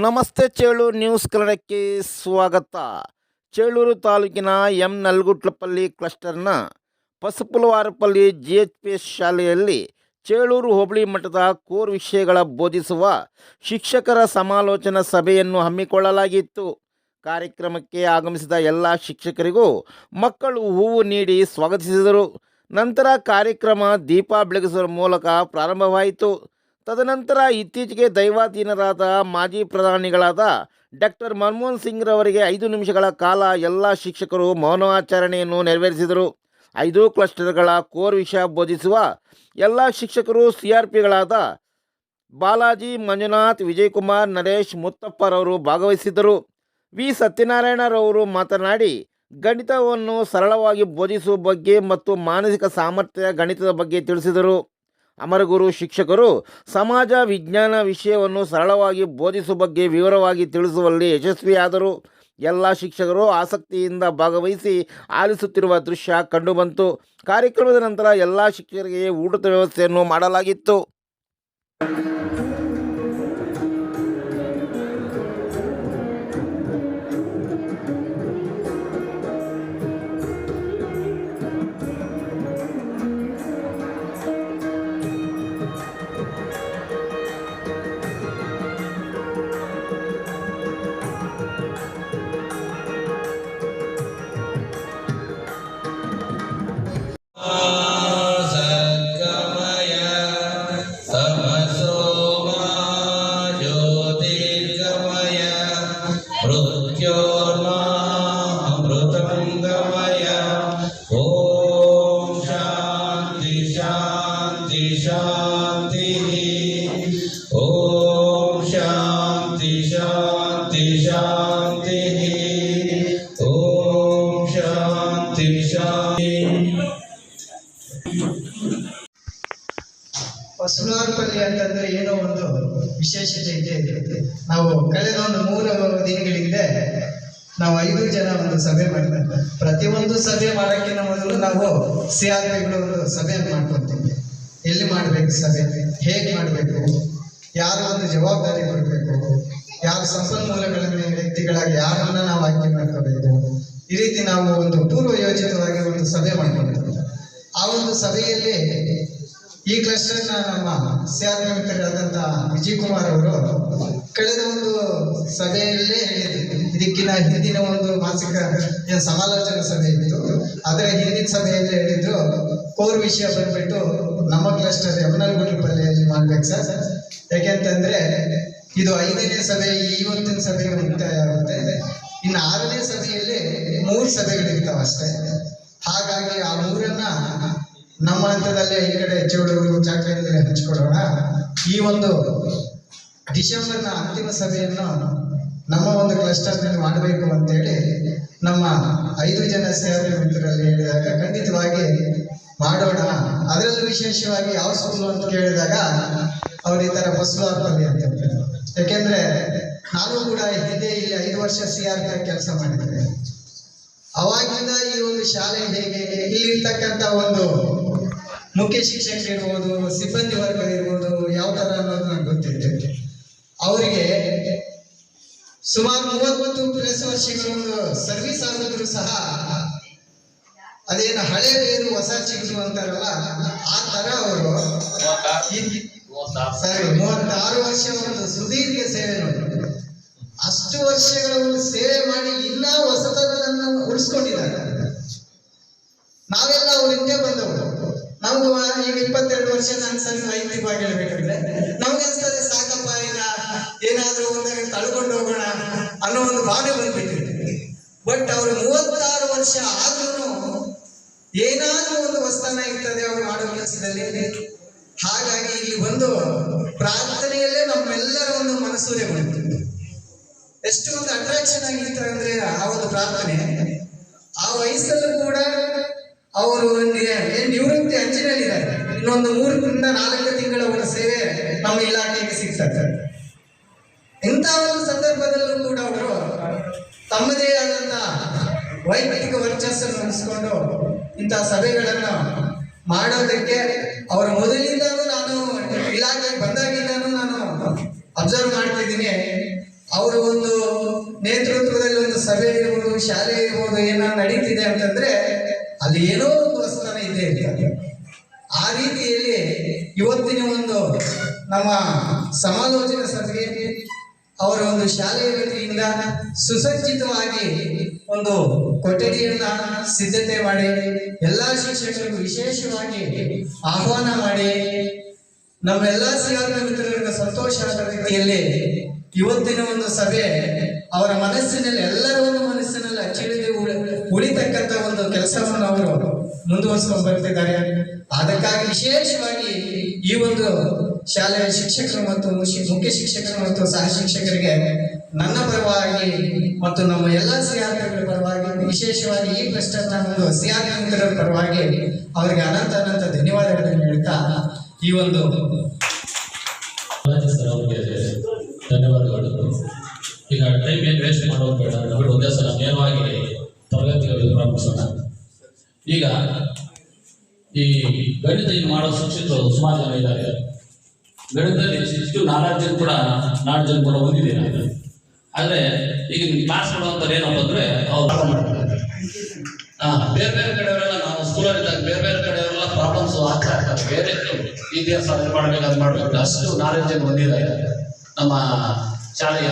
ನಮಸ್ತೆ ಚೇಳೂರು ನ್ಯೂಸ್ ಕನ್ನಡಕ್ಕೆ ಸ್ವಾಗತ. ಚೇಳೂರು ತಾಲೂಕಿನ M Nalgutlapalli ಕ್ಲಸ್ಟರ್ನ Pasupulavarapalli G H P S ಶಾಲೆಯಲ್ಲಿ ಚೇಳೂರು ಹೋಬಳಿ ಮಠದ ಕೋರ್ ವಿಷಯಗಳ ಬೋಧಿಸುವ ಶಿಕ್ಷಕರ ಸಮಾಲೋಚನಾ ಸಭೆಯನ್ನು ಹಮ್ಮಿಕೊಳ್ಳಲಾಗಿತ್ತು. ಕಾರ್ಯಕ್ರಮಕ್ಕೆ ಆಗಮಿಸಿದ ಎಲ್ಲ ಶಿಕ್ಷಕರಿಗೂ ಮಕ್ಕಳು ಹೂವು ನೀಡಿ ಸ್ವಾಗತಿಸಿದರು. ನಂತರ ಕಾರ್ಯಕ್ರಮ ದೀಪ ಬೆಳಗಿಸುವ ಮೂಲಕ ಪ್ರಾರಂಭವಾಯಿತು. ತದನಂತರ ಇತ್ತೀಚೆಗೆ ದೈವಾಧೀನರಾದ ಮಾಜಿ ಪ್ರಧಾನಿಗಳಾದ ಡಾಕ್ಟರ್ ಮನಮೋಹನ್ ಸಿಂಗ್ರವರಿಗೆ ಐದು ನಿಮಿಷಗಳ ಕಾಲ ಎಲ್ಲ ಶಿಕ್ಷಕರು ಮೌನಾಚರಣೆಯನ್ನು ನೆರವೇರಿಸಿದರು. ಐದು ಕ್ಲಸ್ಟರ್ಗಳ ಕೋರ್ ವಿಷಯ ಬೋಧಿಸುವ ಎಲ್ಲ ಶಿಕ್ಷಕರು ಸಿ ಆರ್ ಪಿಗಳಾದ ಬಾಲಾಜಿ, ಮಂಜುನಾಥ್, ವಿಜಯಕುಮಾರ್, ನರೇಶ್ ಮುತ್ತಪ್ಪರವರು ಭಾಗವಹಿಸಿದ್ದರು. ವಿ. ಸತ್ಯನಾರಾಯಣರವರು ಮಾತನಾಡಿ, ಗಣಿತವನ್ನು ಸರಳವಾಗಿ ಬೋಧಿಸುವ ಬಗ್ಗೆ ಮತ್ತು ಮಾನಸಿಕ ಸಾಮರ್ಥ್ಯ ಗಣಿತದ ಬಗ್ಗೆ ತಿಳಿಸಿದರು. ಅಮರಗುರು ಶಿಕ್ಷಕರು ಸಮಾಜ ವಿಜ್ಞಾನ ವಿಷಯವನ್ನು ಸರಳವಾಗಿ ಬೋಧಿಸುವ ಬಗ್ಗೆ ವಿವರವಾಗಿ ತಿಳಿಸುವಲ್ಲಿ ಯಶಸ್ವಿಯಾದರು. ಎಲ್ಲ ಶಿಕ್ಷಕರು ಆಸಕ್ತಿಯಿಂದ ಭಾಗವಹಿಸಿ ಆಲಿಸುತ್ತಿರುವ ದೃಶ್ಯ ಕಂಡುಬಂತು. ಕಾರ್ಯಕ್ರಮದ ನಂತರ ಎಲ್ಲ ಶಿಕ್ಷಕರಿಗೆ ಊಟದ ವ್ಯವಸ್ಥೆಯನ್ನು ಮಾಡಲಾಗಿತ್ತು. ಓಂ ಶಾಂತಿ ಶಾಂತಿ ಶಾಂತಿ ಓಂ ಶಾಂತಿ ಶಾಂತಿ ಹೊಸಲೋರ್ಪಲ್ಲಿ ಅಂತಂದ್ರೆ ಏನೋ ಒಂದು ವಿಶೇಷತೆ ಇದೆ. ನಾವು ಕಳೆದ ಒಂದು ಮೂರು ದಿನಗಳಿಂದ ನಾವು ಐದು ಜನ ಒಂದು ಸಭೆ ಮಾಡಿದ್ವಿ ಪ್ರತಿಯೊಂದು ಸಭೆ ಮಾಡೋಕ್ಕಿಂತ ಮೊದಲು ನಾವು ಸಿ ಆರ್ ಒಂದು ಸಭೆ ಮಾಡ್ಕೊತೀವಿ ಎಲ್ಲಿ ಮಾಡಬೇಕು ಸಭೆ? ಹೇಗೆ ಮಾಡಬೇಕು? ಯಾರು ಒಂದು ಜವಾಬ್ದಾರಿ ಬರಬೇಕು ಯಾರು ಸಂಪನ್ಮೂಲಗಳ ವ್ಯಕ್ತಿಗಳಾಗಿ ಯಾರನ್ನ ನಾವು ಆಯ್ಕೆ ಮಾಡ್ಕೋಬೇಕು? ಈ ರೀತಿ ನಾವು ಒಂದು ಪೂರ್ವ ಯೋಜಿತವಾಗಿ ಒಂದು ಸಭೆ ಮಾಡ್ಕೊಂಡಿದ್ವಿ ಆ ಒಂದು ಸಭೆಯಲ್ಲಿ ಈ ಕ್ಲಸ್ಟರ್ನ ನಮ್ಮ ಸಿಆರ್ ಮಿತ್ರರಾದಂತಹ ವಿಜಯ್ ಕುಮಾರ್ ಅವರು ಕಳೆದ ಒಂದು ಸಭೆಯಲ್ಲೇ ಹೇಳಿದ್ರು. ಇದಕ್ಕಿನ ಹಿಂದಿನ ಒಂದು ಮಾಸಿಕ ಏನು ಸಮಾಲೋಚನಾ ಸಭೆ ಇತ್ತು. ಅದರ ಹಿಂದಿನ ಸಭೆಯಲ್ಲಿ ಹೇಳಿದ್ರು, ಕೋರ್ ವಿಷಯ ಬಂದ್ಬಿಟ್ಟು ನಮ್ಮ ಕ್ಲಸ್ಟರ್ ಯಮನಲ್ಗುಡ್ಲಪಲ್ಲಿಯಲ್ಲಿ ಮಾಡ್ಬೇಕು ಸರ್. ಯಾಕೆಂತಂದ್ರೆ ಇದು ಐದನೇ ಸಭೆ ಇವತ್ತಿನ ಸಭೆಗೆ ಮುಕ್ತಾಯ ಆಗುತ್ತೆ ಇನ್ನು ಆರನೇ ಸಭೆಯಲ್ಲಿ ಮೂರು ಸಭೆಗಳಿರ್ತಾವ ಅಷ್ಟೇ. ಹಾಗಾಗಿ ಆ ಮೂರನ್ನ ನಮ್ಮ ಹಂತದಲ್ಲಿ ಈ ಕಡೆ ಚೋಳೂರು ಜಾತ್ರೆಯಲ್ಲಿ ಹಂಚಿಕೊಳ್ಳೋಣ ಈ ಒಂದು ಡಿಸೆಂಬರ್ನ ಅಂತಿಮ ಸಭೆಯನ್ನು ನಮ್ಮ ಒಂದು ಕ್ಲಸ್ಟರ್ನಲ್ಲಿ ಮಾಡಬೇಕು ಅಂತೇಳಿ ನಮ್ಮ ಐದು ಜನ ಸೇವೆ ಮಿತ್ರರಲ್ಲಿ ಹೇಳಿದಾಗ ಖಂಡಿತವಾಗಿ ಮಾಡೋಣ. ಅದರಲ್ಲೂ ವಿಶೇಷವಾಗಿ ಯಾವ ಸ್ಕೂಲು ಅಂತ ಕೇಳಿದಾಗ ಅವ್ರು ಈ ಥರ ಬಸವಾರ್ಪಲ್ಲಿ ಅಂತ ಹೇಳ್ತಾರೆ. ಯಾಕೆಂದ್ರೆ ನಾನು ಕೂಡ ಹಿಂದೆ ಇಲ್ಲಿ ಐದು ವರ್ಷ ಸಿ ಆರ್ ಕೆಲಸ ಮಾಡಿದ್ದೇನೆ. ಅವಾಗಿಂದ ಈ ಒಂದು ಶಾಲೆ ಹೇಗೆ ಇಲ್ಲಿರ್ತಕ್ಕಂಥ ಒಂದು ಮುಖ್ಯ ಶಿಕ್ಷಕರಿರ್ಬೋದು ಸಿಬ್ಬಂದಿ ವರ್ಗ ಇರ್ಬೋದು ಯಾವ ತರ ಅನ್ನೋದು ನನಗೆ ಗೊತ್ತಿದೆ ಅವರಿಗೆ ಸುಮಾರು ಮೂವತ್ತು ಪ್ಲಸ್ ವರ್ಷಗಳ ಒಂದು ಸರ್ವಿಸ್ ಆಗಿದ್ರು ಸಹ ಅದೇನು ಹಳೆ ಬೇರು ಹೊಸ ಚಿಗುರು ಅಂತಾರಲ್ಲ ಆ ತರ ಅವರು ಸರಿ, ಮೂವತ್ತಾರು ವರ್ಷ ಒಂದು ಸುದೀರ್ಘ ಸೇವೆ ನೋಡಿ. ಅಷ್ಟು ವರ್ಷಗಳ ಒಂದು ಸೇವೆ ಮಾಡಿ ಇನ್ನ ಹೊಸತನವನ್ನು ಉಳಿಸ್ಕೊಂಡಿದ್ದಾರೆ. ನಾವೆಲ್ಲ ಅವ್ರ ಹಿಂದೆ ಬಂದವರು. ನಾವು ಈಗ ಇಪ್ಪತ್ತೆರಡು ವರ್ಷ ನಾನು ಸಣ್ಣ ವೈಯಕ್ತಿಕವಾಗಿ ಹೇಳ್ಬೇಕಂದ್ರೆ ನಮ್ಗೆ ಅನ್ಸ್ತದೆ, ಸಾಕಪ್ಪ ಈಗ ಏನಾದ್ರೂ ಒಂದಾಗ ತಳ್ಕೊಂಡು ಹೋಗೋಣ ಅನ್ನೋ ಒಂದು ಭಾವನೆ ಬಂದ್ಬಿಟ್ಟಿದೆ. ಬಟ್ ಅವ್ರು ಮೂವತ್ತಾರು ವರ್ಷ ಆದ್ರೂ ಏನಾದ್ರೂ ಒಂದು ಹೊಸ್ತಾನ ಇರ್ತದೆ ಅವ್ರು ಮಾಡೋ ಕೆಲಸದಲ್ಲಿ. ಹಾಗಾಗಿ ಇಲ್ಲಿ ಬಂದು ಪ್ರಾರ್ಥನೆಯಲ್ಲೇ ನಮ್ಮೆಲ್ಲರ ಒಂದು ಮನಸ್ಸೂರೆ ಬಂತು. ಎಷ್ಟು ಒಂದು ಅಟ್ರಾಕ್ಷನ್ ಆಗಿತ್ತು ಅಂದ್ರೆ ಆ ಒಂದು ಪ್ರಾರ್ಥನೆ. ಆ ವಯಸ್ಸಲ್ಲೂ ಕೂಡ ಅವರು ನಿವೃತ್ತಿ ಅಂಚಿನಲ್ಲಿದ್ದಾರೆ. ಇನ್ನೊಂದು ಮೂರರಿಂದ ನಾಲ್ಕು ತಿಂಗಳ ಒಂದು ಸೇವೆ ನಮ್ಮ ಇಲಾಖೆಗೆ ಸಿಗ್ತದೆ ಇಂತಹ ಒಂದು ಸಂದರ್ಭದಲ್ಲೂ ಕೂಡ ಅವರು ತಮ್ಮದೇ ಆದಂತಹ ವೈಯಕ್ತಿಕ ವರ್ಚಸ್ಸನ್ನು ನಡೆಸಿಕೊಂಡು ಇಂತಹ ಸಭೆಗಳನ್ನು ಮಾಡೋದಕ್ಕೆ ಅವರ ಮೊದಲಿಂದಾನು ನಾನು ಇಲಾಖೆ ಬಂದಾಗಿಂದಾನು ನಾನು ಅಬ್ಸರ್ವ್ ಮಾಡ್ತಿದ್ದೀನಿ. ಅವರು ಒಂದು ನೇತೃತ್ವದಲ್ಲಿ ಒಂದು ಸಭೆ ಇರ್ಬೋದು, ಶಾಲೆ ಇರ್ಬೋದು, ಏನೋ ನಡೀತಿದೆ ಅಂತಂದ್ರೆ ಅಲ್ಲಿ ಏನೋ ಒಂದು ಹೊಸತನ ಇದೆ ಆ ರೀತಿಯಲ್ಲಿ ಇವತ್ತಿನ ಒಂದು ನಮ್ಮ ಸಮಾಲೋಚನೆ ಸಭೆಗೆ ಅವರ ಒಂದು ಶಾಲೆಯ ವತಿಯಿಂದ ಸುಸಜ್ಜಿತವಾಗಿ ಒಂದು ಕೊಠಡಿಯನ್ನ ಸಿದ್ಧತೆ ಮಾಡಿ ಎಲ್ಲಾ ಶಿಕ್ಷಕರಿಗೂ ವಿಶೇಷವಾಗಿ ಆಹ್ವಾನ ಮಾಡಿ ನಮ್ಮೆಲ್ಲ ಸಿಆರ್ನ ಮಿತ್ರರಿಗೆ ಸಂತೋಷ ಆದ ಇವತ್ತಿನ ಒಂದು ಸಭೆ ಅವರ ಮನಸ್ಸಿನಲ್ಲಿ ಎಲ್ಲರ ಒಂದು ಮನಸ್ಸಿನಲ್ಲಿ ಅಚ್ಚಿಳಿದು ಉಳಿ ಉಳಿತಕ್ಕಂತ ಒಂದು ಕೆಲಸವನ್ನು ಅವರು ಮುಂದುವರಿಸ್ಕೊಂಡು ಬರ್ತಿದ್ದಾರೆ. ಅದಕ್ಕಾಗಿ ವಿಶೇಷವಾಗಿ ಈ ಒಂದು ಶಾಲೆಯ ಶಿಕ್ಷಕರು ಮತ್ತು ಮುಖ್ಯ ಶಿಕ್ಷಕರು ಮತ್ತು ಸಹ ಶಿಕ್ಷಕರಿಗೆ ನನ್ನ ಪರವಾಗಿ ಮತ್ತು ನಮ್ಮ ಎಲ್ಲ ಸಿಆರ್ಪಿಗಳ ಪರವಾಗಿ ವಿಶೇಷವಾಗಿ ಈ ಕ್ಲಸ್ಟರ್ನ ಒಂದು ಸಿಆರ್ಪಿ ಪರವಾಗಿ ಅವರಿಗೆ ಅನಂತ ಅನಂತ ಈ ಒಂದು ಸರ್ ಅವರಿಗೆ ಧನ್ಯವಾದಗಳು. ಈಗ ಟೈಮ್ ಏನು ವೇಸ್ಟ್ ಮಾಡೋದು ಬೇಡ ನಾವು ಒಂದೇ ಸಲ ನೇರವಾಗಿ ತರಗತಿಗಳು ಪ್ರಾರಂಭಿಸೋಣ. ಈಗ ಈ ಗಣಿತ ಇದು ಮಾಡೋ ಶಿಕ್ಷಕರು ಸುಮಾರು ಜನ ಇದ್ದಾರೆ. ಗಣಿತದಲ್ಲಿ ಇಷ್ಟು ನಾಲ್ಕು ಜನ ಕೂಡ ನಾಲ್ಕು ಜನ ಕೂಡ ಹೊಂದಿದ್ದೀರಾ ಆದರೆ ಈಗ ಕ್ಲಾಸ್ ಮಾಡುವಂಥವ್ರು ಏನಪ್ಪ ಅಂದರೆ ಅವ್ರು ಮಾಡ್ತಾರೆ ಬೇರೆ ಬೇರೆ ಕಡೆಯವರೆಲ್ಲ ನಾವು ಸ್ಕೂಲಲ್ಲಿ ಇದ್ದಾಗ ಬೇರೆ ಬೇರೆ ಕಡೆಯವರೆಲ್ಲ ಪ್ರಾಬ್ಲಮ್ಸ್ ಆಗ್ತಾ ಇರ್ತಾರೆ ಬೇರೆ ಇತಿಹಾಸ ಅದು ಮಾಡ್ಬೇಕು ಅದು ಮಾಡ್ಬೇಕು. ಅಷ್ಟು ನಾಲೆಜ್ ಬಂದಿಲ್ಲ ನಮ್ಮ ಶಾಲೆಯ